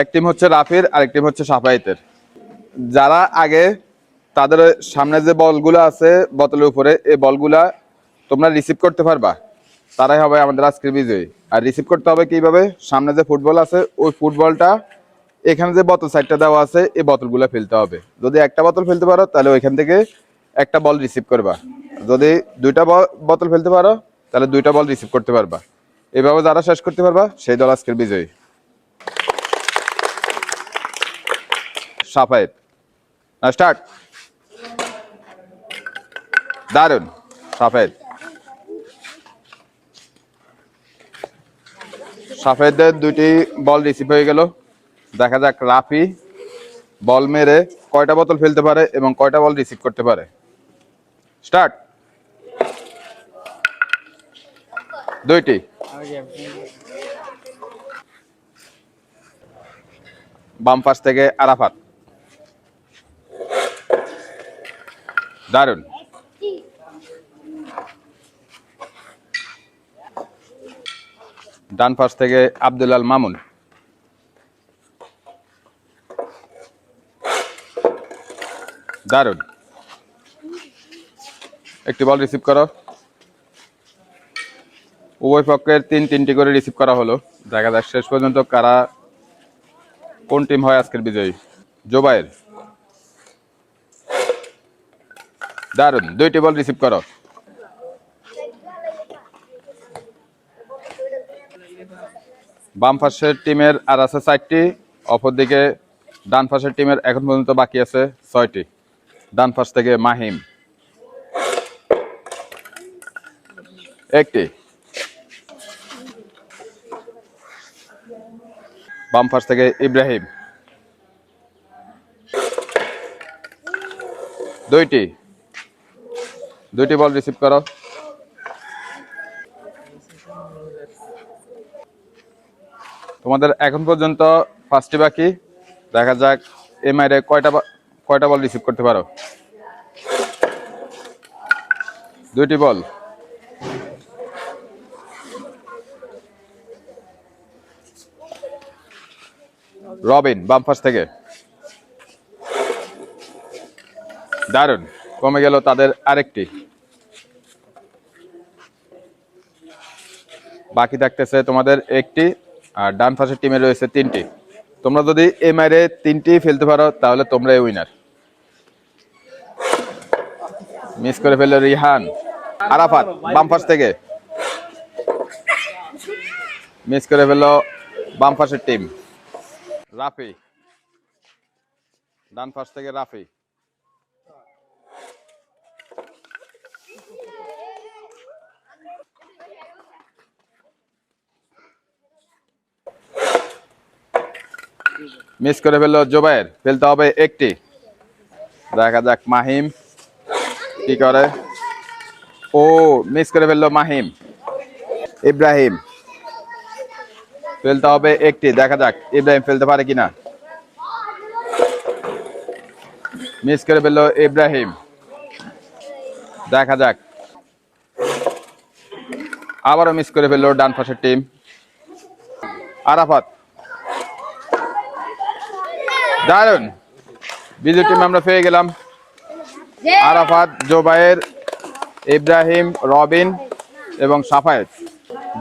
এক টিম হচ্ছে রাফির, আরেক টিম হচ্ছে সাফায়েতের। যারা আগে তাদের সামনে যে বলগুলো আছে বোতলের উপরে, এই বলগুলা তোমরা রিসিভ করতে পারবা। তারাই হবে আমাদের আজকের বিজয়ী। আর রিসিভ করতে হবে কীভাবে? সামনে যে ফুটবল আছে, ওই ফুটবলটা এখানে যে বোতল সাইডটা দেওয়া আছে, এই বোতলগুলো ফেলতে হবে। যদি একটা বোতল ফেলতে পারো, তাহলে ওইখান থেকে একটা বল রিসিভ করবা। যদি দুইটা বোতল ফেলতে পারো, তাহলে দুইটা বল রিসিভ করতে পারবা। এভাবে যারা শেষ করতে পারবা, সেই দল আজকের বিজয়ী। সাফায়েত। স্টার্ট দারুণ সাফেদ সাফেদের দুটি বল রিসিভ হয়ে গেল। দেখা যাক রাফি বল মেরে কয়টা বোতল ফেলতে পারে এবং কয়টা বল রিসিভ করতে পারে। স্টার্ট দুইটি। বাম পাশ থেকে আরাফাত। দারুণ ডান পাশ থেকে আব্দুল্লাল মামুন। দারুণ একটি বল রিসিভ করো। উভয় পক্ষের তিন তিনটি করে রিসিভ করা হলো। দেখা যাক শেষ পর্যন্ত কারা কোন টিম হয় আজকের বিজয়ী। জোবাইর দারুণ দুইটি বল রিসিভ করো। বাম পাশের টিমের আর আছে চারটি, অপরদিকে ডান পাশের টিমের এখন পর্যন্ত বাকি আছে ছয়টি। ডান পাশ থেকে মাহিম। একটি। বাম পাশ থেকে ইব্রাহিম। দুইটি। দুইটি বল রিসিভ করো। তোমাদের এখন পর্যন্ত পাঁচটি বাকি। দেখা যাক এমআইরে কয়টা কয়টা বল রিসিভ করতে পারো? দুইটি বল। রবিন, বাম পাশ থেকে। দারুণ কমে গেল তাদের আরেকটি। বাকি থাকতেছে তোমাদের একটি, আর ডান পাশের টিমে রয়েছে তিনটি। তোমরা যদি এই মাইরে তিনটি ফেলতে পারো, তাহলে তোমরাই উইনার মিস করে ফেলল রিহান। আরাফাত, বাম পাশ থেকে। মিস করে ফেলল বাম পাশের টিম রাফি। ডান পাশ থেকে রাফি। মিস করে ফেলল জোবাইর ফেলতে হবে একটি। দেখা যাক মাহিম কি করে। ও, মিস করে ফেলল মাহিম। ইব্রাহিম, ফেলতে হবে একটি। দেখা যাক ইব্রাহিম ফেলতে পারে কিনা। মিস করে ফেলল ইব্রাহিম। দেখা যাক। আবারও মিস করে ফেলল ডান পাশের টিম। আরাফাত দারুণ বিজু টিম আমরা পেয়ে গেলাম। আরাফাত জোবায়ের ইব্রাহিম রবিন এবং সাফায়েত।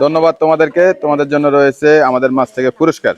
ধন্যবাদ তোমাদেরকে। তোমাদের জন্য রয়েছে আমাদের মাছ থেকে পুরস্কার।